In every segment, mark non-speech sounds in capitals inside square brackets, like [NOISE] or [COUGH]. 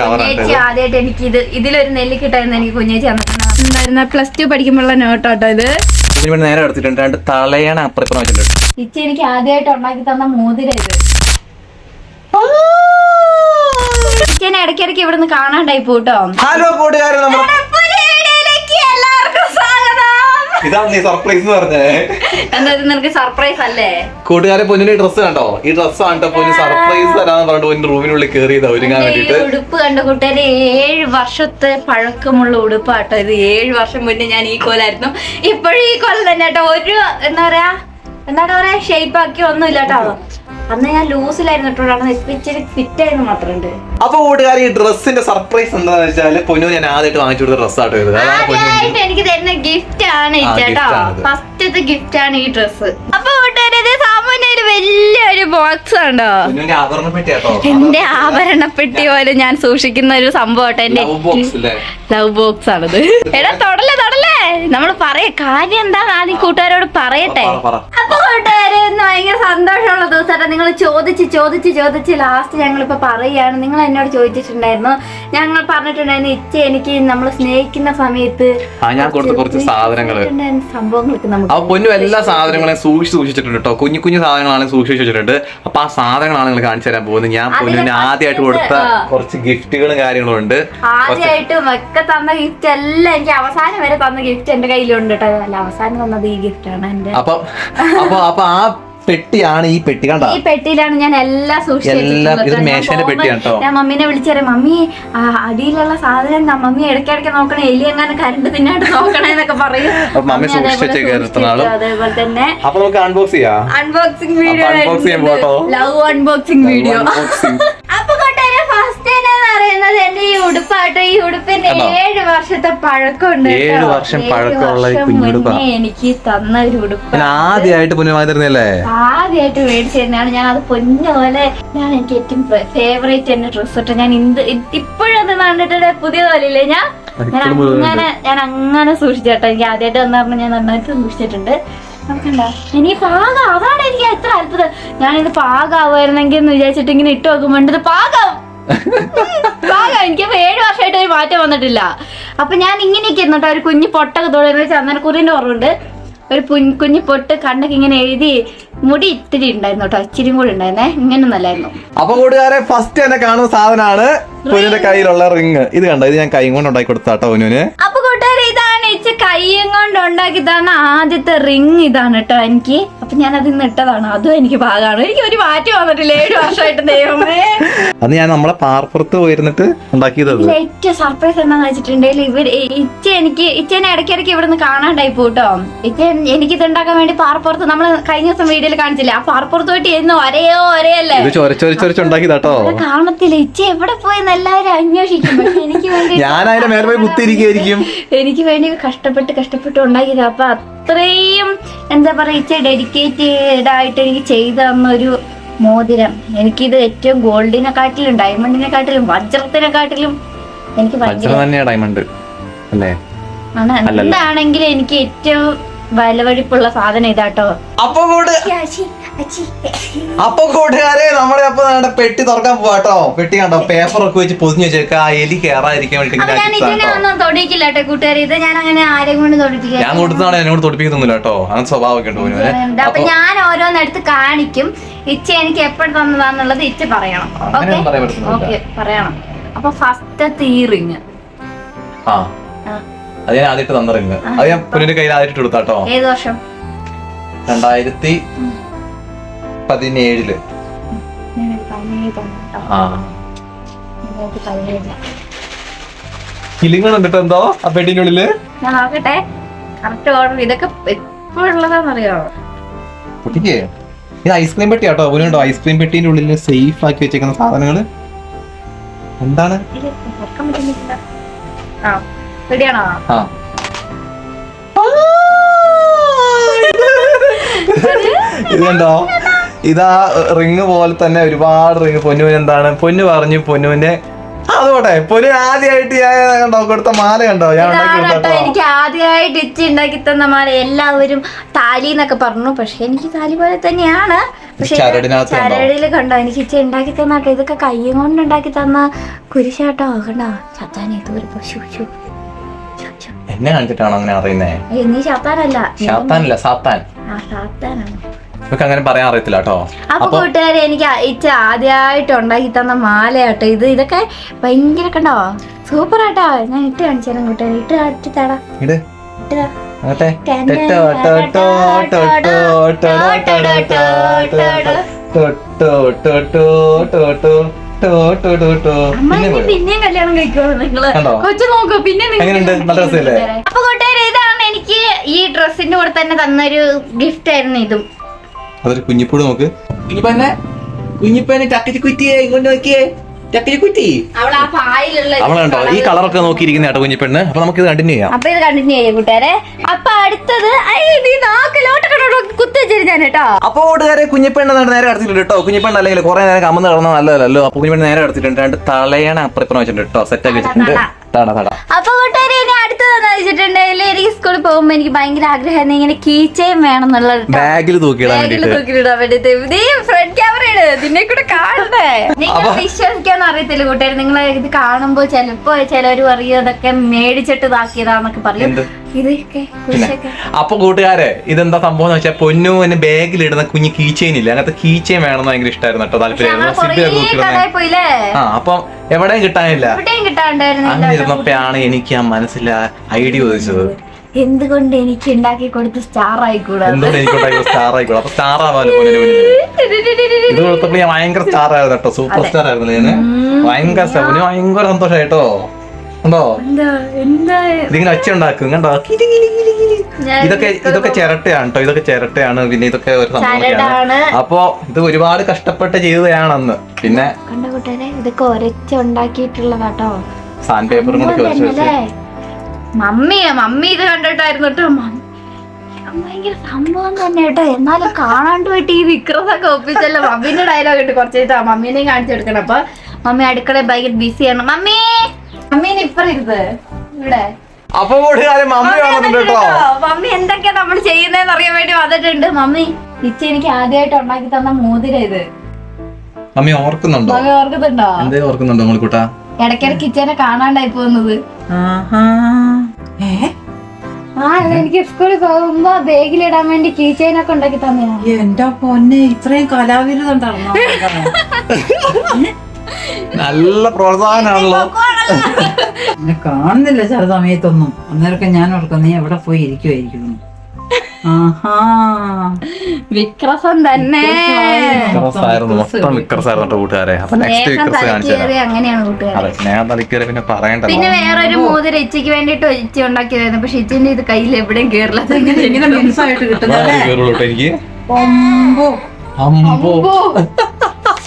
കവറാണ് കുഞ്ഞേച്ചി ആദ്യമായിട്ട് എനിക്ക് ഇത് ഇതിലൊരു നെല്ലിക്കിട്ടായിരുന്നു എനിക്ക് കുഞ്ഞേച്ചി തന്നിട്ടുണ്ടായിരുന്ന പ്ലസ് ടു പഠിക്കുമ്പോഴുള്ള നോട്ടോട്ടോ ഇത്? നേരെ എടുത്തിട്ടുണ്ട്. രണ്ട് തളയണ അപ്പുറം വെച്ചിട്ടുണ്ട്. ഇച്ചി എനിക്ക് ആദ്യമായിട്ട് ഉണ്ടാക്കി തന്ന മോതിര ഇത്. ഇച്ചേനെ ഇടയ്ക്കിടയ്ക്ക് ഇവിടുന്ന് കാണാണ്ടായി പോട്ടോ. ഹലോ കൂട്ടുകാരെ നമ്മുടെ ഇതാണ് നീ സർപ്രൈസ് എന്ന് പറഞ്ഞേ. എന്താ ഇത് നിനക്ക് സർപ്രൈസ് അല്ലേ? കൂട്ടുകാരെ പൊന്നിന്റെ ഡ്രസ്സ് കണ്ടോ? ഈ ഡ്രസ്സ് ആണ് പൊന്നു സർപ്രൈസ് തരാന്ന് പറഞ്ഞിട്ട് പൊന്നു റൂമിനുള്ളിൽ കയറിയതാ ഒരുങ്ങാൻ വേണ്ടിട്ട് ഉടുപ്പ് കണ്ട കൂട്ടുകാരെ ഏഴ് വർഷത്തെ പഴക്കമുള്ള ഉടുപ്പാട്ടോ ഇത്. ഏഴ് വർഷം മുന്നേ ഞാൻ ഈ കോലായിരുന്നു. ഇപ്പോഴും ഈ കോല തന്നെ കേട്ടോ ഒരു എന്താ പറയാ എന്താ പറയാ ഷേപ്പ് ആക്കി ഒന്നും കേട്ടോ അന്ന് ഞാൻ ലൂസിലായിരുന്നു ഇപ്പൊ ഇച്ചിരി ഫിറ്റ് ആയിരുന്നു മാത്രമുണ്ട് അപ്പൊ കൂട്ടുകാർ ഈ ഡ്രസ്സിന്റെ സർപ്രൈസ് എന്താന്ന് വെച്ചാൽ പൊന്നു ഞാൻ ആദ്യമായിട്ട് വാങ്ങിച്ചു കൊടുത്ത ഡ്രസ് ആട്ടോ ഇത്. അതാണ് പൊന്നു ആദ്യമായിട്ട് എനിക്ക് തരുന്ന ഗിഫ്റ്റ് ആണ് ചേട്ടോ. ഫസ്റ്റത്തെ ഗിഫ്റ്റ് ആണ് ഈ ഡ്രസ്സ് അപ്പൊ കൂട്ടുകാരെ വലിയൊരു ബോക്സ് ഉണ്ടോ എന്റെ ആഭരണപ്പെട്ടി പോലെ ഞാൻ സൂക്ഷിക്കുന്ന ഒരു സംഭവം എന്റെ ലവ് ബോക്സ് ആണത്. എടാ തൊടല്ലേ തൊടല്ലേ? നമ്മൾ പറയ കാര്യം എന്താ ആദ്യം കൂട്ടുകാരോട് പറയട്ടെ. പറ, പറ. അപ്പൊ കൂട്ടുകാര് ഭയങ്കര സന്തോഷമുള്ള ദിവസമായിട്ട് നിങ്ങൾ ചോദിച്ച് ചോദിച്ച് ചോദിച്ച് ലാസ്റ്റ് ഞങ്ങളിപ്പോ പറയുകയാണ്. നിങ്ങൾ എന്നോട് ചോദിച്ചിട്ടുണ്ടായിരുന്നു. ഞങ്ങൾ പറഞ്ഞിട്ടുണ്ടായിരുന്നു ഇച്ച എനിക്ക് നമ്മൾ സ്നേഹിക്കുന്ന സമയത്ത് ഞാൻ കൊടുത്ത കുറച്ച് സാധനങ്ങൾ സംഭവങ്ങളൊക്കെ നമുക്ക് പൊന്നു എല്ലാ സാധനങ്ങളെയും സൂക്ഷിച്ച് സൂക്ഷിച്ചിട്ടുണ്ട് കേട്ടോ. കുഞ്ഞു കുഞ്ഞു സാധനങ്ങളാണ് സൂക്ഷിച്ച് വെച്ചിട്ടുണ്ട്. അപ്പൊ ആ സാധനങ്ങളാണ് നിങ്ങൾ കാണിച്ചു തരാൻ പോകുന്നത്. ഞാൻ പൊന്നിന് ആദ്യമായിട്ട് കൊടുത്ത കുറച്ച് ഗിഫ്റ്റുകളും കാര്യങ്ങളും ഉണ്ട്. ആദ്യമായിട്ടും ഒക്കെ തന്ന ഗിഫ്റ്റ് എല്ലാം എനിക്ക് അവസാനം വരെ തന്ന ഗിഫ്റ്റ് എന്റെ കയ്യിലുണ്ട് കേട്ടോ അല്ല അവസാനം തന്നത് ഈ ഗിഫ്റ്റ് ആണ് എന്റെ. അപ്പൊ അപ്പൊ അപ്പൊ ആ പെട്ടിയാണ് ഈ പെട്ടി കണ്ടോ? ഈ പെട്ടിയിലാണ് ഞാൻ എല്ലാം. ഇത് ഞാൻ മമ്മീനെ വിളിച്ചറിയാം മമ്മി അടിയിലുള്ള സാധനം എന്താ? മമ്മി ഇടയ്ക്കിടയ്ക്ക് നോക്കണേ എലി എങ്ങനെ കരണ്ട് തിന്നായിട്ട് നോക്കണേ എന്നൊക്കെ പറയും. അപ്പൊ മമ്മി സൂക്ഷിച്ചു അതേപോലെ തന്നെ unboxing video love unboxing video Unboxing. അപ്പൊ കൊണ്ടുവരെ ഫസ്റ്റ് എന്ന് പറയുന്നത് എന്റെ ഈ ഉടുപ്പാട്ടോ ഈ ഉടുപ്പിന് ഏഴ് വർഷത്തെ പഴക്കമുണ്ട് ഏഴ് വർഷം പഴക്കമുള്ള വർഷം എനിക്ക് തന്ന ഒരു ഉടുപ്പ്. ആദ്യമായിട്ട് പൊന്നു തരുന്നല്ലേ ആദ്യമായിട്ട് മേടിച്ചു തന്നെയാണ് ഞാൻ അത് പൊന്നു പോലെ ഞാൻ എനിക്ക് ഏറ്റവും ഫേവറേറ്റ് എന്റെ ഡ്രസ് ഇട്ട് ഞാൻ ഇന്ത് ഇപ്പോഴത് കണ്ടിട്ട് പുതിയ പോലെയില്ലേ? ഞാൻ ഞാൻ അങ്ങനെ ഞാൻ അങ്ങനെ സൂക്ഷിച്ചേട്ടോ. എനിക്ക് ആദ്യമായിട്ട് വന്ന പറഞ്ഞാൽ ഞാൻ നന്നായിട്ട് സൂക്ഷിച്ചിട്ടുണ്ട്. ഇനി പാകം അതാണ് എനിക്ക് എത്ര അത്ഭുതം. ഞാനിത് പാകാവുമായിരുന്നെങ്കിൽ എന്ന് വിചാരിച്ചിട്ട് ഇങ്ങനെ ഇട്ട് നോക്കുമ്പോണ്ടത് ഇത് പാകം പാകം എനിക്കിപ്പോ ഏഴ് വർഷമായിട്ട് ഒരു മാറ്റം വന്നിട്ടില്ല. അപ്പൊ ഞാൻ ഇങ്ങനെയൊക്കെ എന്നിട്ട് ഒരു കുഞ്ഞു പൊട്ടൊക്കെ തോന്നുന്നത് ചന്ദനക്കുറിന്റെ ഓർമ്മയുണ്ട്. ഒരു കുഞ്ഞു പൊട്ട് കണ്ണൊക്കെ ഇങ്ങനെ എഴുതി മുടി ഇത്തിരി ഉണ്ടായിരുന്നു കേട്ടോ ഇച്ചിരി കൂടി ഉണ്ടായിരുന്നേ. ഇങ്ങനെ നല്ലായിരുന്നു അപ്പൊ കൂട്ടുകാരെ ഫസ്റ്റ് തന്നെ കാണുന്ന സാധനമാണ് കുഞ്ഞിന്റെ കയ്യിലുള്ള റിങ്. ഇത് കണ്ടോ? ഇത് ഞാൻ കൈ കൊണ്ട് ഉണ്ടാക്കി കൊടുത്താട്ടോ അപ്പൊ കൂട്ടുകാരെ ഇതാണ് ഇച്ച കൈ കൊണ്ട് ഉണ്ടാക്കി തന്ന ആദ്യത്തെ റിങ് ഇതാണ് കേട്ടോ എനിക്ക്. അപ്പൊ ഞാൻ അത് ഇന്ന് ഇട്ടതാണ്. അതും എനിക്ക് ഭാഗമാണ് എനിക്ക് ഒരു മാറ്റം വന്നിട്ടില്ല. ഏഴ് വർഷമായിട്ട് ദൈവമേ. അത് ഞാൻ നമ്മളെ പാർപ്പുറത്ത് പോയിരുന്നിട്ട് ഉണ്ടാക്കിയത് ഏറ്റവും സർപ്രൈസ് എന്താന്ന് വെച്ചിട്ടുണ്ടെങ്കിൽ ഇവർ ഇച്ച എനിക്ക് ഇച്ചേനെ ഇടയ്ക്കിടയ്ക്ക് ഇവിടുന്ന് കാണാണ്ടായി പോട്ടോ ഇച്ച എനിക്ക് ഇത് ഉണ്ടാക്കാൻ വേണ്ടി പാർപ്പുറത്ത് നമ്മൾ കഴിഞ്ഞ ദിവസം വീഡിയോയിൽ കാണിച്ചില്ല? ആ പാർപ്പുറത്ത് പോയിട്ട് എന്ന് ഒരേയോ ഒരേയല്ലേ കാണത്തില്ല. ഇച്ച എവിടെ പോയെന്ന് എല്ലാവരും അന്വേഷിക്കും. എനിക്ക് വേണ്ടി ഞാൻ അതിന്റെ മേലെ പോയി കുത്തിയിരിക്കും എനിക്ക് വേണ്ടി കഷ്ടപ്പെട്ട് കഷ്ടപ്പെട്ട് ഉണ്ടാക്കിയത് അപ്പൊ അത്രയും എന്താ പറയാ ഇച്ച ഡെഡിക്കേറ്റഡ് ആയിട്ട് എനിക്ക് ചെയ്തു തന്ന ഒരു മോതിരം. എനിക്കിത് ഏറ്റവും ഗോൾഡിനെക്കാട്ടിലും ഡയമണ്ടിനെക്കാട്ടിലും വജ്രത്തിനെക്കാട്ടിലും എനിക്ക് ഭയങ്കര വജ്രം തന്നെയാ ഡയമണ്ട് അല്ലേ. എന്താണെങ്കിലും എനിക്ക് ഏറ്റവും വിലവഴിപ്പുള്ള സാധനം ഇതാട്ടോ. അപ്പൊ അപ്പൊ കൂട്ടുകാരെ നമ്മുടെ അപ്പൊ നമ്മുടെ പെട്ടി തുറക്കാൻ പോവാട്ടോ. പെട്ടി കണ്ടോ? പേപ്പർ ഒക്കെ വെച്ച് പൊതിഞ്ഞ് വെച്ചേക്ക. ആ എലി കേറാതിരിക്കാൻ വേണ്ടി ഇത് ഞാൻ അങ്ങനെ ആരെയും കൊണ്ട് ഞാൻ കൊടുത്താണ് എന്നോട് തൊടിപ്പിക്കുന്നില്ല കേട്ടോ അങ്ങനെ സ്വഭാവമൊക്കെ ഉണ്ട് പൊന്നുവിന് അപ്പൊ ഞാൻ ഓരോന്നെടുത്ത് കാണിക്കും. ഇച്ച എനിക്ക് എപ്പോഴും തന്നതാന്നുള്ളത് ഇച്ച പറയണം. ഓക്കെ? പറയണം. അപ്പൊ ഫസ്റ്റ് ഈ റിങ് ആ. അത് ഞാൻ ആദ്യമായിട്ട് തന്ന റിങ് അത് ഞാൻ പൊന്നിന്റെ കയ്യിൽ ആദ്യമായിട്ട് കൊടുത്താട്ടോ. ഏത് വർഷം? രണ്ടായിരത്തി പതിനേഴിൽ. ആ. പെട്ടിനുള്ളിൽ കിളിങ്ങളുണ്ട് എന്തോ ആ പെട്ടിന്റെ ഞാൻ നോക്കട്ടെ. കറക്റ്റ് ഓർഡർ ഇതൊക്കെ എപ്പോഴുള്ളതാണെന്നറിയോ കുട്ടിക്ക് ഇത് ഐസ്ക്രീം പെട്ടി കേട്ടോ ഉണ്ടോ ഐസ്ക്രീം പെട്ടിന്റെ ഉള്ളിൽ സേഫ് ആക്കി വെച്ചേക്കുന്ന സാധനങ്ങൾ. എന്താണ്? ഇത് ഇത് റിങ് പോലെ തന്നെ ഒരുപാട് റിങ്. പൊന്നുവിന് എന്താണ്? പൊന്നു പറഞ്ഞു പൊന്നുവിന്റെ അതോട്ടെ പൊന്നു ആദ്യമായിട്ട് ഞാൻ കണ്ടോ? കൊടുത്ത മാല കണ്ടോ? ഞാൻ എനിക്ക് ആദ്യമായിട്ട് ഇച്ചി ഉണ്ടാക്കി തന്ന മാല. എല്ലാവരും താലി എന്നൊക്കെ പറഞ്ഞു. പക്ഷെ എനിക്ക് താലി പോലെ തന്നെയാണ്. പക്ഷെ ചരടിനകത്ത് കണ്ടോ? എനിക്ക് ഇച്ചി ഉണ്ടാക്കി തന്നാട്ടോ ഇതൊക്കെ കയ്യും കൊണ്ട് ഉണ്ടാക്കി തന്ന കുരിശാട്ടോ. കണ്ടോ? ചത്താൻ ഇതൊരു പശു. എന്നെ കണ്ടിട്ടാണോ അങ്ങനെ അറിയുന്നേ? നീ ചാത്താനല്ല. ചാത്താനല്ല സാത്താൻ. ആ സാത്താനാണ്. നമുക്ക് അങ്ങനെ പറയാൻ അറിയത്തില്ല കേട്ടോ അപ്പൊ കൂട്ടുകാരെ എനിക്ക് ഇച്ച ആദ്യമായിട്ട് ഉണ്ടാക്കി തന്ന മാല കേട്ടോ ഇത് ഇതൊക്കെ ഭയങ്കര കണ്ടോ സൂപ്പർ ആട്ടോ ഞാൻ ഇട്ട് കാണിച്ചു തരാം കൂട്ടുകാരെ ഇട്ട് കാണിച്ചു തരാം അപ്പൊ കൂട്ടുകാരെ ഇതാണ് എനിക്ക് ഈ ഡ്രസ്സിന്റെ കൂടെ തന്നെ തന്നൊരു ഗിഫ്റ്റ് ആയിരുന്നു ഇതും അതൊരു കുഞ്ഞിപ്പൂട് നോക്ക്. കുഞ്ഞിപ്പന്നെ കുഞ്ഞിപ്പന്നെ ചക്കച്ചി കുറ്റിയെ ഇങ്ങോട്ട് നോക്കിയേ. ചക്കച്ചി കുറ്റി. അവിടെ ആ പായിലുള്ള അവളെ കണ്ടോ ഈ കളറൊക്കെ നോക്കിയിരിക്കുന്ന കേട്ടോ കുഞ്ഞിപ്പെണ്ണ്. അപ്പൊ നമുക്ക് ഇത് കണ്ടിന്യൂ ചെയ്യാം. അപ്പൊ ഇത് കണ്ടിന്യൂ ചെയ്യാം കൂട്ടുകാരെ. അപ്പൊ അടുത്തത് അപ്പൊ കൂട്ടുകാരെ കുഞ്ഞിപ്പെണ്ണ് നേരെ കടത്തിട്ടുണ്ട് കേട്ടോ. കുഞ്ഞിപ്പെണ്ണ് അല്ലെങ്കിൽ കുറെ നേരം കമന്ന് കിടന്ന നല്ലതല്ലോ. അപ്പൊ കുഞ്ഞിപ്പെണ്ണ് നേരെ കടത്തിട്ടുണ്ട് രണ്ട് തളയണ അപ്പുറം വെച്ചിട്ടുണ്ട് കേട്ടോ. സെറ്റ് ആക്കി വെച്ചിട്ടുണ്ട്. തട തട അപ്പൊ വെച്ചിട്ടുണ്ടെങ്കിൽ എനിക്ക് സ്കൂളിൽ പോകുമ്പോ എനിക്ക് ഭയങ്കര ആഗ്രഹമായിരുന്നു. ഇങ്ങനെ കീച്ചയും വേണം എന്നുള്ള. ബാഗിൽ ബാഗിൽ തൂക്കിയിടാൻ വേണ്ടിട്ട്. നീ ഫ്രണ്ട് ക്യാമറയാണ് നിന്നെ കൂടെ കാണണ്ടേ? നിങ്ങൾ വിശ്വസിക്കാന്ന് അറിയത്തില്ല കൂട്ടുകാർ നിങ്ങൾ ഇത് കാണുമ്പോ ചിലപ്പോ ചിലവര് പറയും അതൊക്കെ മേടിച്ചിട്ട് ഇതാക്കിയതാന്നൊക്കെ പറയും? ഇതൊക്കെ അപ്പൊ കൂട്ടുകാരെ ഇതെന്താ സംഭവം എന്ന് വെച്ചാൽ പൊന്നുവിന് ബാഗിൽ ഇടുന്ന കുഞ്ഞ് കീച്ചെയിൻ ഇല്ല അങ്ങനത്തെ കീച്ചെയിൻ വേണമെന്ന് ഭയങ്കര ഇഷ്ടമായിരുന്നു കേട്ടോ താല്പര്യമായിരുന്നു ആ അപ്പം എവിടെയും കിട്ടാനില്ല. അങ്ങനെ ഇരുന്നപ്പോഴാണ് എനിക്ക് ആ മനസ്സിൽ ഐഡിയ ചോദിച്ചത് എന്തുകൊണ്ട് എനിക്ക് ഉണ്ടാക്കി കൊടുത്ത് സ്റ്റാർ ആയിക്കൂടാ എന്തുകൊണ്ട് എനിക്ക് സ്റ്റാർ ആയിക്കൂടാ അപ്പൊ സ്റ്റാർ ആവാലോ ഇത് കൊടുത്തപ്പോൾ ഞാൻ ഭയങ്കര സ്റ്റാർ ആയിരുന്നു കേട്ടോ സൂപ്പർ സ്റ്റാർ ആയിരുന്നു ഞാൻ ഭയങ്കര ഭയങ്കര സന്തോഷായിട്ടോ എന്താ ഇതിങ്ങനെ ഒച്ച ഉണ്ടാക്കും കണ്ടോ. ഇതൊക്കെ ഇതൊക്കെ ചിരട്ടയാണ് കേട്ടോ ഇതൊക്കെ ചിരട്ടയാണ് പിന്നെ ഇതൊക്കെ ഒരു സംഭവമൊക്കെയാണ് അപ്പോ ഇത് ഒരുപാട് കഷ്ടപ്പെട്ട് ചെയ്തതാണെന്ന്. പിന്നെ ഇതൊക്കെ ഒരച്ച ഉണ്ടാക്കിയിട്ടുള്ളതാട്ടോ സാൻഡ് പേപ്പറും കൂടെ മമ്മിയാ മമ്മി ഇത് കണ്ടിട്ടായിരുന്നു കേട്ടോ ഭയങ്കര സംഭവം തന്നെ കേട്ടോ എന്നാലും കാണാണ്ട് പോയിട്ട് ഈ വിക്രമൊക്കെ ഒപ്പിച്ചല്ലോ. മമ്മീന്റെ ഡയലോഗ് ഇട്ട് കുറച്ച് മമ്മീനെയും കാണിച്ചു കൊടുക്കണം. അപ്പൊ മമ്മി അടുക്കള ഭയങ്കര ആണ്. മമ്മി! മമ്മീനെ ഇപ്പറ ഇരുത് ഇവിടെ അപ്പൊ കൂട്ടുകാരൻ മമ്മി മമ്മി വന്നിട്ടുണ്ട് കേട്ടോ. കേട്ടോ, മമ്മി എന്തൊക്കെയാ നമ്മൾ ചെയ്യുന്നതെന്ന് അറിയാൻ വേണ്ടി വന്നിട്ടുണ്ട്. മമ്മി ഇച്ച എനിക്ക് ആദ്യമായിട്ട് ഉണ്ടാക്കി തന്ന മോതിര ഇത്. മമ്മി ഓർക്കുന്നുണ്ടോ? മമ്മി ഓർക്കുന്നുണ്ടോ? എന്തേ ഓർക്കുന്നുണ്ടോ കൂട്ടാ? ഇടയ്ക്കിടയ്ക്ക് ഇച്ചേനെ കാണാണ്ടായി പോകുന്നത്? ആ എനിക്ക് സ്കൂളിൽ പോകുമ്പോ ബാഗിലിടാൻ വേണ്ടി ഉണ്ടാക്കി തന്നെയാ എന്റെ പൊന്നെ ഇത്രയും കലാവിരുദ്ധം നല്ല പ്രോത്സാഹനമാണല്ലോ. എന്നെ കാണുന്നില്ല ചില സമയത്തൊന്നും. അന്നേരമൊക്കെ ഞാൻ ഓർക്കും നീ എവിടെ പോയി ഇരിക്കുമായിരിക്കുന്നു വിക്രസം തന്നെ. വിക്രസ് ആയിരുന്നു മൊത്തം വിക്രസ്. ആയിരുന്നു കൂട്ടുകാരെ. അപ്പൊ നെക്സ്റ്റ് വിക്രസ് സ്നേഹം പിന്നെ പിന്നെ വേറൊരു മോതിര ഇച്ചയ്ക്ക് വേണ്ടിട്ട് ഇച്ച ഉണ്ടാക്കിയതായിരുന്നു. പക്ഷെ ഇച്ചിന്റെ ഇത് കയ്യിൽ എവിടെയും കേറില്ല. എനിക്ക്. അമ്പോ.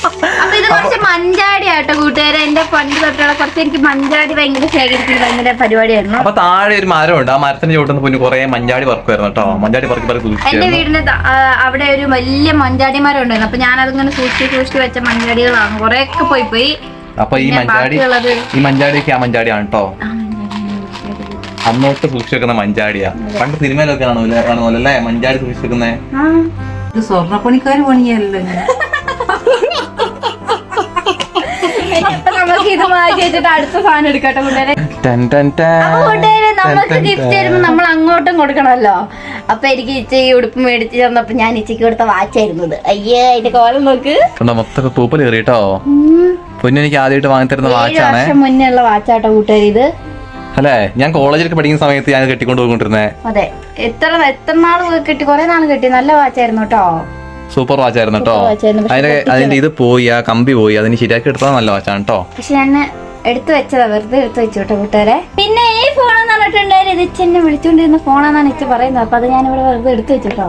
അപ്പൊ ഇത് കുറച്ച് മഞ്ചാടി ആട്ടോ കൂട്ടുകാരെ. എന്റെ പണ്ട് തൊട്ടുള്ള കുറച്ച് എനിക്ക് മഞ്ചാടി ഭയങ്കര ശേഖരിക്കുന്ന ഭയങ്കര പരിപാടിയായിരുന്നു. അപ്പൊ താഴെ ഒരു മരമുണ്ട്. ആ മരത്തിന്റെ ചോട്ടുന്ന പൊന്നു കുറെ മഞ്ചാടി പറക്കുമായിരുന്നു കേട്ടോ. മഞ്ചാടി പറക്കി പറക്കി എന്റെ വീടിന് വീടിന്റെ അവിടെ ഒരു വലിയ മഞ്ചാടി മരം ഉണ്ടായിരുന്നു. അപ്പൊ ഞാൻ അതിങ്ങനെ സൂക്ഷിച്ച് സൂക്ഷിച്ച് വെച്ച മഞ്ചാടികളാണ് കുറെ ഒക്കെ പോയി പോയി. അപ്പൊ ഈ മഞ്ചാടി ഈ മഞ്ചാടിയൊക്കെ ആ മഞ്ചാടിയാണ് കേട്ടോ. അന്നോട്ട് സൂക്ഷിച്ചു വെക്കുന്ന മഞ്ചാടിയാ. പണ്ട് സിനിമയിലൊക്കെ ആണോ കാണുമല്ലോ അല്ലേ? മഞ്ചാടി സൂക്ഷിച്ചു വെക്കുന്നേ ആ. ഇത് സ്വർണപ്പണിക്കാർ പണിയല്ലോ? [LAUGHS] ഇത് മാറ്റി വെച്ചിട്ട് അടുത്ത സാധനം എടുക്കട്ടെ കൂട്ടുകാരെ? ടൻ ടൻ ടൻ. അപ്പൊ കൂട്ടുകാരെ നമുക്ക് ടൻ ടൻ ഗിഫ്റ്റ്. തരുമ്പോ നമ്മൾ അങ്ങോട്ടും കൊടുക്കണമല്ലോ. അപ്പൊ എനിക്ക് ഇച്ച ഈ ഉടുപ്പ് മേടിച്ച് തന്നപ്പോ ഞാൻ ഇച്ചയ്ക്ക് കൊടുത്ത വാച്ചായിരുന്നത് അയ്യേ അതിന്റെ കോലം നോക്ക്. മൊത്തൊക്കെ മൊത്തം പൂപ്പൽ കയറി കേട്ടോ ഉം. പൊന്നു എനിക്ക് ആദ്യമായിട്ട് വാങ്ങി തരുന്ന വാച്ചാണ്. മുന്നേ ഉള്ള വാച്ചാട്ടോ കൂട്ടുകാർ ഇത്. അല്ലേ? ഞാൻ കോളേജിലൊക്കെ പഠിക്കുന്ന സമയത്ത് ഞാൻ കെട്ടിക്കൊണ്ട് പോയിക്കൊണ്ടിരുന്നേ. അതെ. എത്ര എത്ര നാൾ കെട്ടി കൊറേ നാൾ കെട്ടി. നല്ല വാച്ചായിരുന്നു കേട്ടോ. സൂപ്പർ Super watch-ആയിരുന്നു. കേട്ടോ അതിന്റെ അതിന്റെ ഇത് പോയി ആ കമ്പി പോയി അതിന് ശരിയാക്കി എടുത്താൽ നല്ല വാച്ചാണ് കേട്ടോ പക്ഷെ ഞാൻ എടുത്തു വെച്ചതാ വെറുതെ എടുത്തു വെച്ചു കേട്ടോ കൂട്ടുകാരെ. പിന്നെ ഈ ഫോൺ എന്ന് പറഞ്ഞിട്ടുണ്ടായിരുന്നു ഇത് ഇച്ച എന്നെ വിളിച്ചോണ്ടിരുന്ന ഫോണാന്നാണ് ഇച്ച പറയുന്നത്. അപ്പൊ അത് ഞാൻ ഇവിടെ വെറുതെ എടുത്തു വെച്ചു കേട്ടോ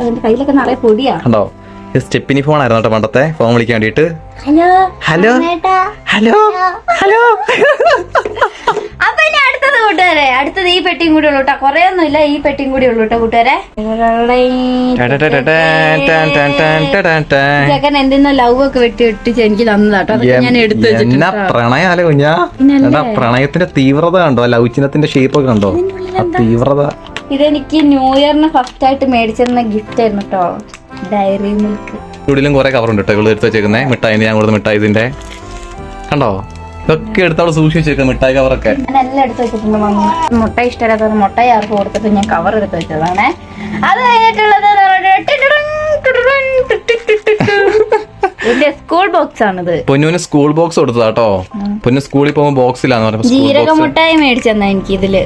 അതിന്റെ കയ്യിലൊക്കെ നിറയെ പൊടിയാ. കണ്ടോ? സ്റ്റെപ്പിനി ഫോൺ ആയിരുന്നു കേട്ടോ പണ്ടത്തെ. ഫോൺ വിളിക്കാൻ വേണ്ടിട്ട് ഹലോ? ഹലോ? ഹലോ. ഹലോ അപ്പൊ ഇനി അടുത്തത് കൂട്ടുകാരെ അടുത്തത് ഈ പെട്ടിയും കൂടി ഉള്ളൂ കേട്ടോ കൊറേ ഒന്നും ഇല്ല ഈ പെട്ടിയും കൂടി ഉള്ളൂ കേട്ടോ കൂട്ടുകാരെ ചെക്കൻ എന്തെന്നോ ലവ് ഒക്കെ വെട്ടി വെട്ടിച്ച് എനിക്ക് തന്നതാട്ടോ ഞാൻ എടുത്തു എന്നാ വെച്ചിട്ടുണ്ട് പ്രണയാലേ കുഞ്ഞാ എടാ പ്രണയത്തിന്റെ തീവ്രത കണ്ടോ ലവ് ചിഹ്നത്തിന്റെ ഷേപ്പ് ഒക്കെ കണ്ടോ ആ തീവ്രത ഇതെനിക്ക് ന്യൂ ഇയറിന് ഫസ്റ്റ് ആയിട്ട് മേടിച്ചിരുന്ന ഗിഫ്റ്റ് ആയിരുന്നു കേട്ടോ ഡയറി മിൽക്ക് കൂടുതലും കുറെ കവറുണ്ട് കേട്ടോ ഇവിടെ എടുത്ത് വെച്ചേക്കുന്നേ മിഠായി ഞാൻ കൂടുതൽ മിഠായി ഇതിന്റെ കണ്ടോ ഇതൊക്കെ എടുത്തവൾ സൂക്ഷിച്ച് വെച്ചേക്കുന്നത് മിഠായി കവറൊക്കെ. ഞാൻ എല്ലാം എടുത്ത് വെച്ചിട്ടുണ്ട് മമ്മി മുട്ട ഇഷ്ടമില്ലാത്തത് മുട്ട ആർക്ക് കൊടുത്തിട്ട് ഞാൻ കവർ എടുത്ത് വെച്ചതാണ്. അത് കഴിഞ്ഞിട്ടുള്ളത് എന്റെ സ്കൂൾ ബോക്സ് ആണിത്. പൊന്നുവിന് സ്കൂൾ ബോക്സ് കൊടുത്തതാട്ടോ. പൊന്നു സ്കൂളിൽ പോകുമ്പോൾ ബോക്സിലാന്ന് പറഞ്ഞു ജീരക മുട്ടായി മേടിച്ചെന്നാ എനിക്ക് ഇതിൽ?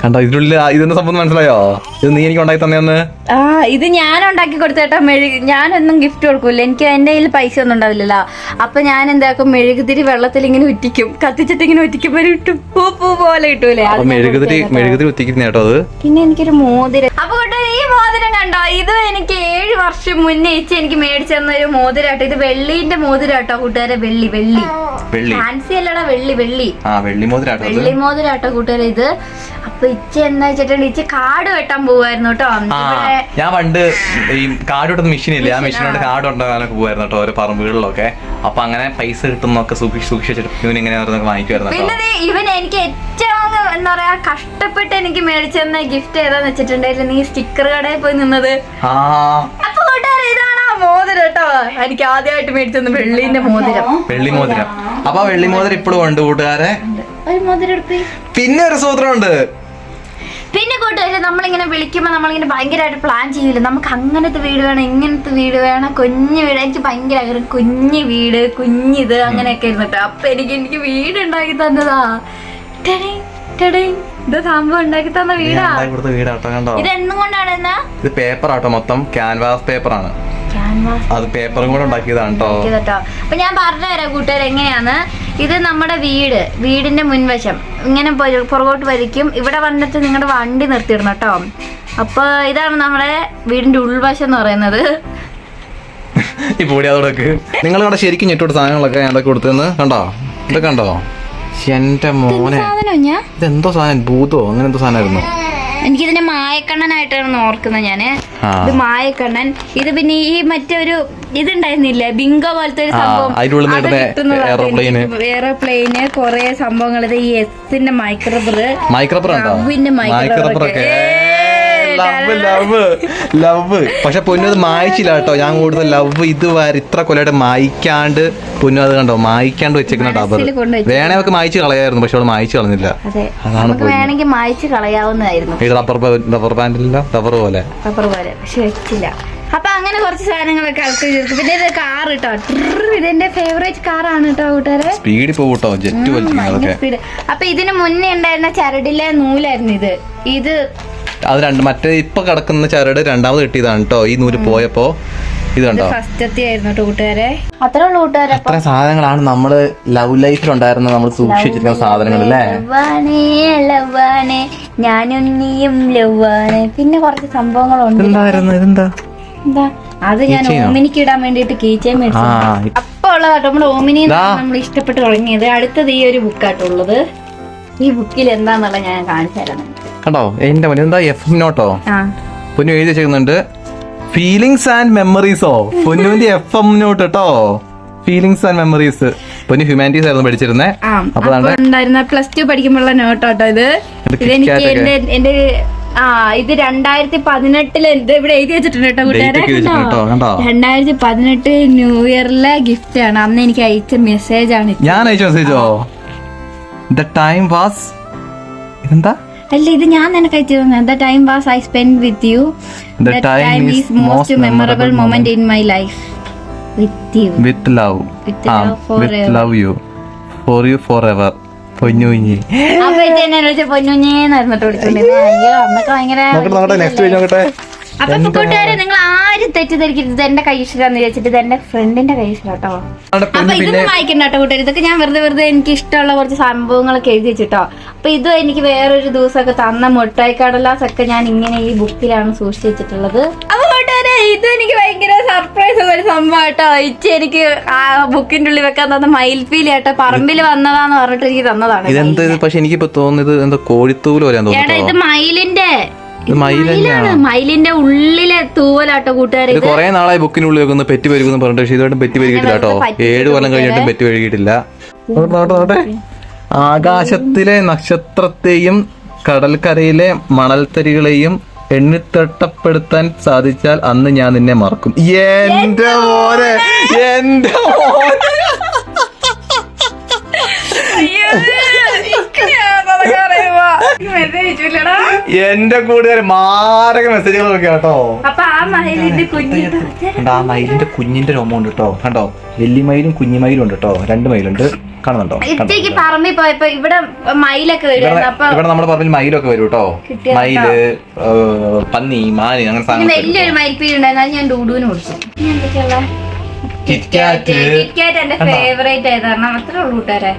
കണ്ടോ ഇതിനുള്ളിൽ ഇതിന്റെ സംഭവം മനസ്സിലായോ? ഇത് നീ എനിക്ക് ഉണ്ടാക്കി തന്നെയെന്ന്. ആ ഇത് ഞാൻ ഉണ്ടാക്കി കൊടുത്തേട്ടാ മെഴുക്. ഞാനൊന്നും ഗിഫ്റ്റ് കൊടുക്കൂല. എനിക്ക് എന്റെ കയ്യിൽ പൈസ ഒന്നും ഉണ്ടാവില്ലല്ലോ. അപ്പൊ ഞാൻ എന്താക്കും മെഴുകുതിരി വെള്ളത്തിൽ ഇങ്ങനെ ഉറ്റിക്കും. കത്തിച്ചിട്ട് ഇങ്ങനെ ഉറ്റിക്കുമ്പോ ഒരു ഇട്ടു പൂ പൂ പോലെ കിട്ടൂലേ? മെഴുകുതിരി. മെഴുകുതിരി കേട്ടോ അത്. പിന്നെ എനിക്കൊരു മോതിരം അപ്പൊ കൂട്ടുകാരെ, ഈ മോതിരം കണ്ടോ? ഇത് എനിക്ക് ഏഴ് വർഷം മുന്നേ ഇച്ച എനിക്ക് മേടിച്ചു തന്ന ഒരു മോതിരാട്ടോ. ഇത് വെള്ളിന്റെ മോതിരാട്ടോ കൂട്ടുകാരെ വെള്ളി വെള്ളി. വെള്ളി. ഫാൻസി അല്ലടാ വെള്ളി വെള്ളി. ആ വെള്ളി മോതിരാട്ടോ വെള്ളി മോതിരാട്ടോ കൂട്ടുകാരെ ഇത്. അപ്പൊ ഇച്ച എന്താ വെച്ചിട്ടുണ്ടെങ്കിൽ ഇച്ച കാട് വെട്ടാൻ പോവായിരുന്നു കേട്ടോ. ആ ഇവിടെ ഞാൻ പണ്ട് ഈ കാട് വെട്ടുന്ന മെഷീൻ ഇല്ലേ? ആ മെഷീനോട് കാട് ഉണ്ടാകാനൊക്കെ പോകുമായിരുന്നു കേട്ടോ ഓരോ പറമ്പുകളിലൊക്കെ. അപ്പൊ അങ്ങനെ പൈസ കിട്ടുന്നൊക്കെ സൂക്ഷിച്ച് സൂക്ഷിച്ചിട്ട് ഇവൻ ഇങ്ങനെ ഓരോന്നൊക്കെ വാങ്ങിക്കുമായിരുന്നു പിന്നെ ദേ ഇവൻ എനിക്ക് ഏറ്റവും എന്താ പറയാ കഷ്ടപ്പെട്ട് എനിക്ക് മേടിച്ചു തന്ന ഗിഫ്റ്റ് ഏതാന്ന് വെച്ചിട്ടുണ്ടായിരുന്നു നീ സ്റ്റിക്കർ കടയിൽ പോയി നിന്നത്. ആ. അപ്പൊ കൂട്ടുകാരെ ഇതാണ് ആ മോതിരം കേട്ടോ. എനിക്ക് ആദ്യമായിട്ട് മേടിച്ചു തന്ന വെള്ളിന്റെ മോതിരം. വെള്ളി മോതിരം. അപ്പൊ ആ വെള്ളി മോതിരം ഇപ്പോഴും ഉണ്ട് കൂട്ടുകാരെ? ഒരു പിന്നെ ഒരു സൂത്രമുണ്ട് പിന്നെ കൂട്ടുകാരെ നമ്മളിങ്ങനെ വിളിക്കുമ്പോൾ നമ്മളിങ്ങനെ ഭയങ്കരമായിട്ട് പ്ലാൻ ചെയ്യില്ല നമുക്ക് അങ്ങനത്തെ വീട് വേണം ഇങ്ങനത്തെ വീട് വേണം കുഞ്ഞു വീട്. എനിക്ക് ഭയങ്കര ആഗ്രഹം. കുഞ്ഞു വീട് കുഞ്ഞിത് അങ്ങനെയൊക്കെ ഇരുന്നിട്ട് അപ്പൊ എനിക്ക് എനിക്ക് വീട് ഉണ്ടാക്കി തന്നതാ ടെടിങ്. ഇത് സംഭവം ഉണ്ടാക്കി തന്ന വീടാ. ഉണ്ടാക്കി കൊടുത്ത വീടാട്ടോ കണ്ടോ? ഇത് എന്നും കൊണ്ടാണ് ഇത് പേപ്പർ ആട്ടോ മൊത്തം ക്യാൻവാസ് പേപ്പറാണ് ക്യാൻവാസ് അത് പേപ്പറും കൂടെ ഉണ്ടാക്കിയതാണ് കേട്ടോ. കേട്ടോ. അപ്പൊ ഞാൻ പറഞ്ഞുതരാം കൂട്ടുകാർ എങ്ങനെയാന്ന്. ഇത് നമ്മുടെ വീട് വീടിന്റെ മുൻവശം. ഇങ്ങനെ പുറകോട്ട് വലിക്കും. ഇവിടെ വന്നിട്ട് നിങ്ങളുടെ വണ്ടി നിർത്തിയിടണം കേട്ടോ. അപ്പൊ ഇതാണ് നമ്മുടെ വീടിന്റെ ഉൾവശം എന്ന് പറയുന്നത്. നിങ്ങൾ കണ്ട ശരിക്കും ഞെട്ടോട് സാധനങ്ങളൊക്കെ ഞാൻ കൊടുത്തെന്ന്. കണ്ടോ? ഇതൊക്കെ കണ്ടോ? എന്റെ മോനെ. ഇതെന്തോ സാധനം? ഭൂതോ? അങ്ങനെ എന്തോ സാധനമായിരുന്നു. എനിക്കിതിനെ മായക്കണ്ണനായിട്ടാണ് ഓർക്കുന്നത് ഞാൻ. ഇത് മായക്കണ്ണൻ. ഇത് പിന്നെ ഈ മറ്റൊരു ഇതുണ്ടായിരുന്നില്ലേ? ബിങ്കോ പോലത്തെ ഒരു സംഭവം. എയറോപ്ലെയിന് കൊറേ സംഭവങ്ങൾ. ഇത് ഈ എസിന്റെ മൈക്രോബർ മൈക്രോപ്പർ ഉണ്ടോ? ലവിന്റെ ലവ് ലവ് ലവ് പക്ഷെ പൊന്നു അത് മായിച്ചില്ല കേട്ടോ. ഞാൻ കൂടുതൽ ലവ് ഇതുവരെ ഇത്ര കൊല്ലമായിട്ട് മായിക്കാണ്ട് പൊന്നു അത് കണ്ടോ? മായിക്കാണ്ട് വെച്ചേക്കുന്ന ഡബർ വേണേ അവർക്ക് മായിച്ച് കളയായിരുന്നു പക്ഷെ അവൾ മായിച്ച് കളഞ്ഞില്ല. അതെ. അതാണ് വേണമെങ്കിൽ മായ്ച്ച് കളയാവുന്നതായിരുന്നു. ഈ റബ്ബർ റബ്ബർ ബാൻഡില്ല റബ്ബർ പോലെ. റബ്ബർ പോലെ പക്ഷെ വെച്ചില്ല. അപ്പൊ അങ്ങനെ കുറച്ച് സാധനങ്ങളൊക്കെ ചെയ്തു. പിന്നെ ഇത് കാർ കേട്ടോ ഇതെന്റെ ഫേവറേറ്റ് കാറാണ് കേട്ടോ? കൂട്ടുകാരെ സ്പീഡിൽ പോകട്ടോ ജെറ്റ് സ്പീഡ് അപ്പൊ ഇതിന് മുന്നേ ഉണ്ടായിരുന്ന ചരടിലെ നൂലായിരുന്നു ഇത്. ഇത് അത് രണ്ട് മറ്റേ ഇപ്പൊ കിടക്കുന്ന ചരട് രണ്ടാമത് കിട്ടിയതാണ് കേട്ടോ ഈ നൂൽ പോയപ്പോ ഇത് കണ്ടോ? കേട്ടോ അത്രേ അത്ര സാധനങ്ങളാണ് നമ്മൾ ലവ് ലൈഫിൽ ഉണ്ടായിരുന്ന നമ്മൾ സൂക്ഷിച്ചിരിക്കുന്ന സാധനങ്ങൾ അല്ലേ ഞാനും നീയും ലവാണ് പിന്നെ കുറച്ച് സംഭവങ്ങളുണ്ട്. എന്തായിരുന്നു ഇതെന്താ? എന്താ? അത് ഞാൻ? ഓമിനിക്ക് ഇടാൻ വേണ്ടിട്ട് കീച്ചേ ആ. മേടിച്ചു അപ്പൊ ഉള്ളതാട്ടോ. നമ്മുടെ ഓമിനി നമ്മൾ ഇഷ്ടപ്പെട്ട് തുടങ്ങിയത്. അടുത്തത് ഈ ഒരു ബുക്കാട്ടുള്ളത് ഈ ബുക്കിൽ എന്താന്നുള്ള ഞാൻ കാണിച്ചു തരാം കണ്ടോ? എന്റെ മുന്നിൽ എന്താ എഫ് എം നോട്ടോ? പൊന്നു എഴുതി വെച്ചേക്കുന്നുണ്ട്. ഫീലിങ്സ് ആൻഡ് മെമ്മറീസോ പൊന്നുവിന്റെ എഫ് എം നോട്ട് കേട്ടോ? ഫീലിങ്സ് ആൻഡ് മെമ്മറീസ് പൊന്നു ഹ്യൂമാനിറ്റീസ് ആയിരുന്നു പഠിച്ചിരുന്നേ. അപ്പൊ ഉണ്ടായിരുന്ന പ്ലസ് ടു പഠിക്കുമ്പോഴുള്ള നോട്ടോട്ടോ ഇത്. KitKat എന്റെ എന്റെ ആ ഇത് രണ്ടായിരത്തി പതിനെട്ടിൽ ഇത് ഇവിടെ എഴുതി വെച്ചിട്ടുണ്ട് കേട്ടോ കൂട്ടുകാരെ. രണ്ടായിരത്തി പതിനെട്ട് ന്യൂ ഇയറിലെ ഗിഫ്റ്റ് ആണ്. അന്ന് എനിക്ക് അയച്ച മെസ്സേജ് ആണ്. ഞാൻ അയച്ച മെസ്സേജോ ദ ടൈം വാസ് ഇതെന്താ? അല്ല ഇത് ഞാൻ നിനക്ക് അയച്ചു തോന്നുന്നു the time was I spend with you the time is most memorable moment in my life with you with love with love you for you forever പൊന്നുഞ്ഞി. അപ്പൊ പൊന്നുഞ്ഞേന്ന് പറഞ്ഞിട്ട് വിളിച്ച പൊന്നുഞ്ഞേന്നായിരുന്നു കേട്ടോ വിളിച്ചോണ്ടിരുന്നത് അയ്യോ അന്നൊക്കെ ഭയങ്കര അപ്പൊ കൂട്ടുകാരെ നിങ്ങൾ ആരും തെറ്റിദ്ധരിക്കരുത്? ഇത് എന്റെ കൈശ്വരാന്ന് വിചാരിച്ചിട്ട് ഇത് എന്റെ ഫ്രണ്ടിന്റെ കൈശ്വരട്ടോ അപ്പൊ ഇതും ഇതൊന്നും വായിക്കണ്ട കേട്ടോ കൂട്ടുകാർ ഇതൊക്കെ ഞാൻ വെറുതെ വെറുതെ എനിക്ക് ഇഷ്ടമുള്ള കുറച്ച് സംഭവങ്ങളൊക്കെ എഴുതി വെച്ചിട്ടോ. അപ്പൊ ഇതും എനിക്ക് വേറൊരു ദിവസമൊക്കെ തന്ന മുട്ടായി കടലാസ് ഒക്കെ ഞാൻ ഇങ്ങനെ ഈ ബുക്കിലാണ് സൂക്ഷിച്ചു വെച്ചിട്ടുള്ളത്. അപ്പൊ കൂട്ടുകാരെ ഇത് എനിക്ക് ഭയങ്കര സർപ്രൈസ് ഒരു സംഭവം കേട്ടോ. ഇച്ച് എനിക്ക് ആ ബുക്കിന്റെ ഉള്ളിൽ വെക്കാൻ തന്ന മയിൽപ്പീലി കേട്ടോ. പറമ്പിൽ വന്നതാന്ന് പറഞ്ഞിട്ട് എനിക്ക് തന്നതാണ് ഇതെന്ത് ഇത് പക്ഷെ എനിക്ക് തോന്നുന്നത് എന്താ കോഴിത്തൂൽ ഇത് തോന്നുന്നു മയിലിന്റെ ഇത് മയിൽ മയിലാണ് മയിലിന്റെ ഉള്ളിലെ തൂവലാട്ടോ കൂട്ടുകാരെ കുറെ നാളായി ബുക്കിനുള്ളിൽ വെക്കുന്നു പെറ്റി പെരുകുന്നു പറഞ്ഞിട്ട്. പക്ഷെ ഇതുമായിട്ടും പെറ്റി പെരുകിയിട്ടില്ല കേട്ടോ. ഏഴ് കൊല്ലം കഴിഞ്ഞിട്ടും പെറ്റി പെരുകിട്ടില്ല. ആകാശത്തിലെ നക്ഷത്രത്തെയും കടൽക്കരയിലെ മണൽത്തരികളെയും എണ്ണിത്തട്ടപ്പെടുത്താൻ സാധിച്ചാൽ അന്ന് ഞാൻ നിന്നെ മറക്കും. എന്റെ മോനെ. എന്റെ മോനെ. എന്റെ കൂടുതൽ മാരക നോക്കിയാ കേട്ടോ. അപ്പൊ ആ മയിലിന്റെ കുഞ്ഞിന്റെ കണ്ടോ ആ മയിലിന്റെ കുഞ്ഞിന്റെ രോമം ഉണ്ട് കേട്ടോ. കണ്ടോ വലിയ മയിലും കുഞ്ഞു മയിലും ഉണ്ട് കേട്ടോ. രണ്ട് മയിലുണ്ട്. കാണുന്നുണ്ടോ? ഇത്തേക്ക് പറമ്പിൽ പോയപ്പോ ഇവിടെ മയിലൊക്കെ വരും. അപ്പൊ ഇവിടെ നമ്മുടെ പറമ്പിൽ മയിലൊക്കെ വരും കേട്ടോ. മയിൽ പന്നി മാന് അങ്ങനെ സാധനം വലിയൊരു മയിൽപ്പീലി ഉണ്ടായിരുന്നു. ഞാൻ ഡൂഡുവിന് കൊടുത്തു. കിറ്റ്കാറ്റ് കിറ്റ്കാറ്റ് എന്റെ ഫേവറേറ്റ് ആയതാണ്. അത്രേ ഉള്ളൂ കൂട്ടുകാരെ.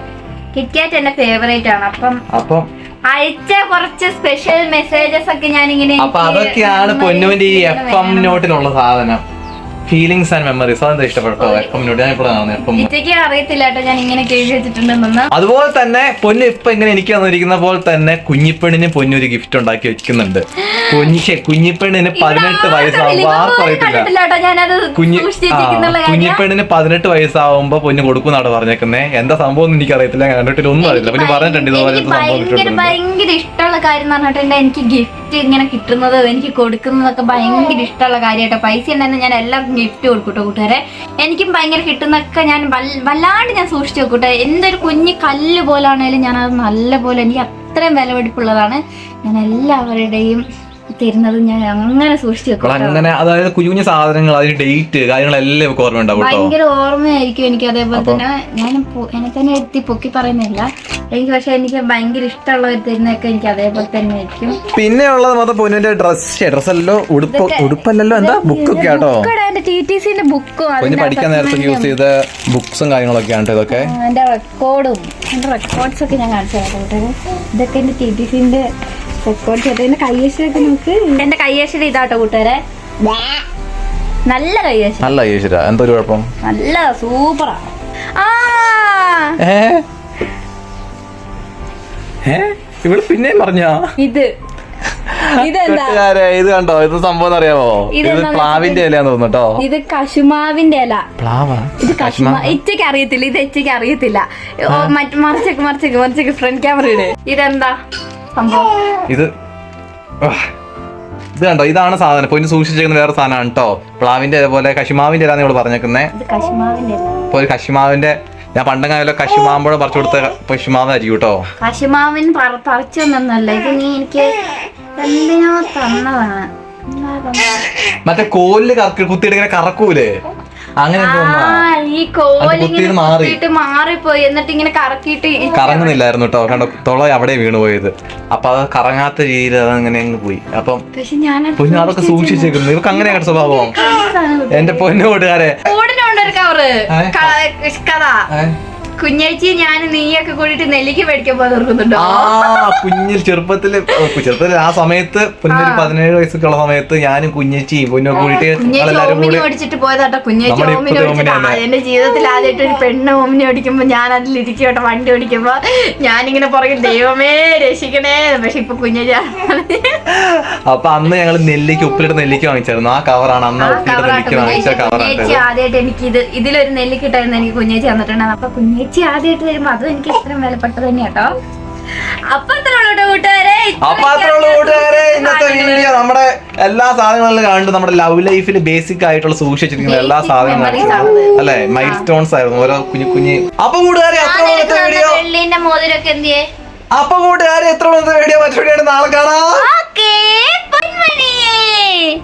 കിറ്റ്കാറ്റ് എന്റെ ഫേവറേറ്റ് ആണ്. അപ്പം അപ്പം അയച്ച കുറച്ച് സ്പെഷ്യൽ മെസ്സേജസ് ഒക്കെ ഞാൻ ഇങ്ങനെ അപ്പൊ അതൊക്കെയാണ് പൊന്നുവിന്റെ ഈ എഫ് എം നോട്ടിലുള്ള സാധനം. ഫീലിങ്സ് ആൻഡ് മെമ്മറീസ് അതെന്താ ഇഷ്ടപ്പെട്ടോ എഫ് എം നോട്ട് ഞാൻ ഇപ്പോഴാണ് കാണുന്നത് എഫ് എം ഇച്ചയ്ക്ക് അറിയത്തില്ല ഞാൻ ഇങ്ങനെ അതുപോലെ തന്നെ പൊന്നു ഇപ്പൊ ഇങ്ങനെ എനിക്ക് തന്നിരിക്കുന്ന പോലെ തന്നെ കുഞ്ഞിപ്പെണ്ണിന് പൊന്നു ഒരു ഗിഫ്റ്റ് ഉണ്ടാക്കി വെക്കുന്നുണ്ട്. കുഞ്ഞി കുഞ്ഞിപ്പെണ്ണിന് പതിനെട്ട് വയസ്സാവുമ്പോ ആർക്കും അറിയത്തില്ല. കണ്ടിട്ടില്ല കുഞ്ഞി കുഞ്ഞിപ്പെണ്ണിന് പതിനെട്ട് വയസ്സാവുമ്പോ പൊന്നു കൊടുക്കുന്നാണ് പറഞ്ഞേക്കുന്നത് എന്താ സംഭവം എനിക്ക് അറിയത്തില്ല ഞാൻ കണ്ടിട്ട് ഒന്നും അറിയില്ല പിന്നെ പറഞ്ഞിട്ടുണ്ട് ഇതുപോലെ സംഭവം ഭയങ്കര ഇഷ്ടമുള്ള കാര്യം എന്ന് പറഞ്ഞിട്ടുണ്ടെങ്കിൽ എനിക്ക് ഗിഫ്റ്റ് ഇങ്ങനെ കിട്ടുന്നത് എനിക്ക് കൊടുക്കുന്നതൊക്കെ ഭയങ്കര ഇഷ്ടമുള്ള കാര്യമായിട്ടോ പൈസ ഉണ്ടെന്ന് ഞാൻ എല്ലാവർക്കും ഗിഫ്റ്റ് കൊടുക്കൂട്ടോ കൂട്ടുകാരെ. എനിക്കും ഭയങ്കര കിട്ടുന്നൊക്കെ ഞാൻ വല്ലാണ്ട് ഞാൻ സൂക്ഷിച്ചു വെക്കൂട്ടെ എന്തൊരു കുഞ്ഞു കല്ല് പോലാണേലും ഞാൻ അത് നല്ല പോലെ എനിക്ക് അത്രയും വിലപിടിപ്പുള്ളതാണ്. ഞാൻ എല്ലാവരുടെയും തരുന്നത് ഞാൻ അങ്ങനെ സൂക്ഷിച്ചു വെക്കും അങ്ങനെ അതായത് കുഞ്ഞു കുഞ്ഞു സാധനങ്ങൾ അതിന് ഡേറ്റ് കാര്യങ്ങളെല്ലാം നമുക്ക് ഓർമ്മ ഉണ്ടാവും ഭയങ്കര ഓർമ്മയായിരിക്കും എനിക്ക് അതേപോലെ തന്നെ. ഞാൻ എന്നെ തന്നെ എത്തി പൊക്കി പറയുന്നില്ല. എനിക്ക് പക്ഷെ എനിക്ക് ഭയങ്കര ഇഷ്ടമുള്ളവർ തരുന്നൊക്കെ എനിക്ക് അതേപോലെ തന്നെ ആയിരിക്കും. പിന്നെ ഉള്ളത് മൊത്തം പൊന്നിന്റെ ഡ്രസ് ഡ്രസ്സല്ലോ ഉടുപ്പ് ഉടുപ്പല്ലല്ലോ എന്താ ബുക്കൊക്കെ ആട്ടോ? ടി ടി സിന്റെ ബുക്കും കുഞ്ഞ് പഠിക്കാൻ നേരത്തെ യൂസ് ചെയ്ത ബുക്സും കാര്യങ്ങളൊക്കെ ആണ് ഇതൊക്കെ? എന്റെ റെക്കോർഡും എന്റെ റെക്കോർഡ്സ് ഒക്കെ ഞാൻ കാണിച്ചു തരാം ഇതൊക്കെ എന്റെ ടി ടി സിന്റെ റെക്കോർഡ്സ് ആയിട്ട് എന്റെ കയ്യക്ഷരമൊക്കെ നോക്ക്. എന്റെ കയ്യക്ഷരം ഇതാട്ടോ കൂട്ടുകാരെ. നല്ല കയ്യേശ്വര നല്ല കയ്യേശ്വര എന്തോ ഒരു കുഴപ്പം? നല്ല സൂപ്പറാ. ഏ? പിന്നെയും പറഞ്ഞോ? ഇത്. ഇതെന്താ? ഇത് കണ്ടോ? ഇത് സംഭവം അറിയാമോ ഇത് പ്ലാവിന്റെ ഇലയാന്ന് തോന്നുട്ടോ ഇത് കശുമാവിന്റെ ഇല. പ്ലാവാ? ഇത് കശുമാ ഇച്ചയ്ക്ക് അറിയത്തില്ല ഇത് ഇച്ചക്ക് അറിയത്തില്ല. മറിച്ചേക്ക് മറിച്ചേക്ക് മറിച്ചേക്ക് ഫ്രണ്ട് ക്യാമറ ഇട്. ഇതെന്താ? ഇത് ഇത് കണ്ടോ? ഇതാണ് സാധനം. പൊന്ന് സൂക്ഷിച്ചേക്കുന്ന വേറെ സാധനമാണ് കേട്ടോ. പ്ലാവിന്റെ അതേപോലെ കശുമാവിന്റെ ഇല നിങ്ങൾ പറഞ്ഞേക്കുന്നേ. കശുമാവിന്റെ ഒരു കശുമാവിന്റെ ഞാൻ പണ്ടങ്ങനെ കശുമാമ്പഴം പറിച്ചു കൊടുത്ത കശുമാവായിരിക്കും കേട്ടോ. കശുമാവിൻ പറ- പറിച്ചു തന്നല്ല ഇത് നീ എനിക്ക് എന്തിനോ തന്നതാണ്? മറ്റേ കോലിൽ കുത്തിയിട്ട് ഇങ്ങനെ കറക്കൂലേ? അങ്ങനെ എന്തോ ഒന്നാ. ആ ഈ കോലിങ്ങനെ കുത്തിയത് മാറി. കുത്തിയിട്ട് മാറിപ്പോയി. എന്നിട്ട് ഇങ്ങനെ കറക്കിയിട്ട് ഈ- കറങ്ങുന്നില്ലായിരുന്നു കേട്ടോ. കണ്ടോ? തുള അവിടെ വീണ് പോയത്. അപ്പൊ അത് കറങ്ങാത്ത രീതിയിൽ അത് അങ്ങനെ അങ്ങ് പോയി. അപ്പം പക്ഷെ ഞാൻ പൊന്നു അതൊക്കെ സൂക്ഷിച്ചേക്കുന്നു. ഇവർക്ക് അങ്ങനെയാണ് സ്വഭാവം. എന്റെ പൊന്നു കൂട്ടുകാരെ. കൂടിനുണ്ട് ഒരു കവറ് ഏ? ക- കഥ. ഏ? കുഞ്ഞേച്ചി ഞാൻ നീയൊക്കെ കൂടിയിട്ട് നെല്ലിക്ക് മേടിക്കാൻ പോകാൻ തീർക്കുന്നുണ്ടോ ആ കുഞ്ഞിൽ ചെറുപ്പത്തിൽ ഓ, ചെറുപ്പത്തിൽ ആ സമയത്ത് പൊന്നൊരു പതിനേഴ് വയസ്സൊക്കെ ഉള്ള സമയത്ത് ഞാനും കുഞ്ഞേച്ചിയും പൊന്നൊക്കെ കൂടിയിട്ട് കുഞ്ഞേച്ചി ഞങ്ങളെല്ലാരും ഓമിനി കൂടി ഓടിച്ചിട്ട് പോയതാട്ടോ. കുഞ്ഞേച്ചി നമ്മുടെ ഓമിനി ഇപ്പോഴത്തെ ഓടിച്ചിട്ട് ഓമിനി ആ, എന്റെ ജീവിതത്തിൽ ആദ്യമായിട്ട് ഒരു പെണ്ണ് ഓമിനി ഓടിക്കുമ്പോ ഞാൻ അതിലിരിക്കട്ടെ വണ്ടി ഓടിക്കുമ്പോ. ഞാനിങ്ങനെ പുറകിൽ ദൈവമേ രക്ഷിക്കണേ. പക്ഷെ ഇപ്പൊ കുഞ്ഞേച്ചി അപ്പൊ അന്ന് ഞങ്ങൾ നെല്ലിക്ക് ഉപ്പിലിട്ട് നെല്ലിക്ക് വാങ്ങിച്ചായിരുന്നു. ആ കവറാണ് അന്ന് ആ ഉപ്പിലിട്ട് നെല്ലിക്ക് വാങ്ങിച്ച കുഞ്ഞേച്ചി കവറാണ്. കുഞ്ഞേച്ചി ആദ്യമായിട്ട് എനിക്ക് ഇത് ഇതിലൊരു നെല്ലിക്കിട്ടായിരുന്നു എനിക്ക് കുഞ്ഞേച്ചി തന്നിട്ടുണ്ടായിരുന്നു. അപ്പൊ കുഞ്ഞേച്ചി ആദ്യമായിട്ട് വരുമ്പോ അതും എനിക്ക് ഇത്രയും വിലപ്പെട്ടത് തന്നെയാട്ടോ. അപ്പൊ അത്ര ഉള്ളൂ കൂട്ടുകാരെ. അപ്പൊ അത്രയുള്ള കൂട്ടുകാരെ ഇന്നത്തെ വീഡിയോ നമ്മുടെ എല്ലാ സാധനങ്ങളിലും കണ്ട് നമ്മുടെ ലവ് ലൈഫിൽ ബേസിക് ആയിട്ടുള്ള സൂക്ഷിച്ചിരിക്കുന്ന എല്ലാ സാധനങ്ങളും. അല്ലെ? മൈൽ സ്റ്റോൺസ് ആയിരുന്നു. ഓരോ കുഞ്ഞു കുഞ്ഞു. അപ്പൊ കൂട്ടുകാരെ അത്ര ഇന്നത്തെ വീഡിയോ വെള്ളിന്റെ മോതിരൊക്കെ എന്തിയേ? അപ്പൊ കൂട്ടുകാരെ എത്ര ഇന്നത്തെ വീഡിയോ മറ്റൊരു നാളെ കാണാം.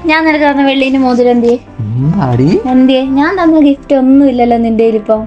ഞാൻ നിനക്ക് തന്ന വെള്ളിന്റെ മോതിരം എന്തിയെ? ഞാൻ തന്ന ഗിഫ്റ്റ് ഒന്നും ഇല്ലല്ലോ നിന്റെ ഇപ്പം